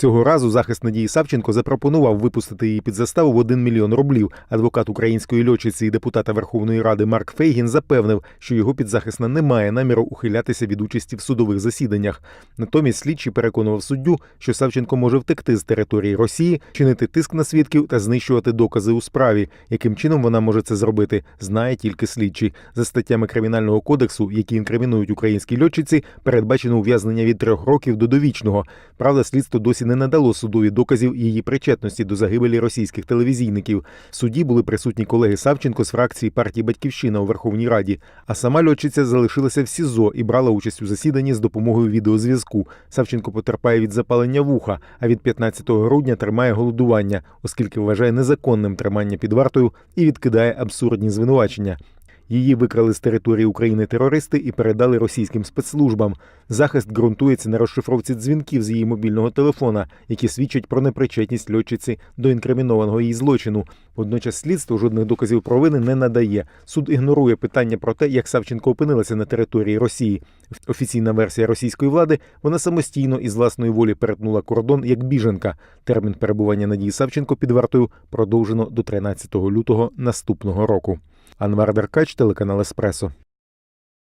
Цього разу захист Надії Савченко запропонував випустити її під заставу в 1 мільйон рублів. Адвокат української льотчиці і депутата Верховної Ради Марк Фейгін запевнив, що його підзахисна не має наміру ухилятися від участі в судових засіданнях. Натомість слідчий переконував суддю, що Савченко може втекти з території Росії, чинити тиск на свідків та знищувати докази у справі. Яким чином вона може це зробити, знає тільки слідчий. За статтями кримінального кодексу, які інкримінують українській льотчиці, передбачено ув'язнення від трьох років до довічного. Правда, слідство досі не надало судові доказів її причетності до загибелі російських телевізійників. В суді були присутні колеги Савченко з фракції партії Батьківщина у Верховній Раді. А сама льотчиця залишилася в СІЗО і брала участь у засіданні з допомогою відеозв'язку. Савченко потерпає від запалення вуха, а від 15 грудня тримає голодування, оскільки вважає незаконним тримання під вартою і відкидає абсурдні звинувачення. Її викрали з території України терористи і передали російським спецслужбам. Захист ґрунтується на розшифровці дзвінків з її мобільного телефона, які свідчать про непричетність льотчиці до інкримінованого її злочину. Водночас слідство жодних доказів провини не надає. Суд ігнорує питання про те, як Савченко опинилася на території Росії. Офіційна версія російської влади вона самостійно і з власної волі перетнула кордон як біженка. Термін перебування Надії Савченко під вартою продовжено до 13 лютого наступного року. Анвар Деркач, телеканал Еспресо.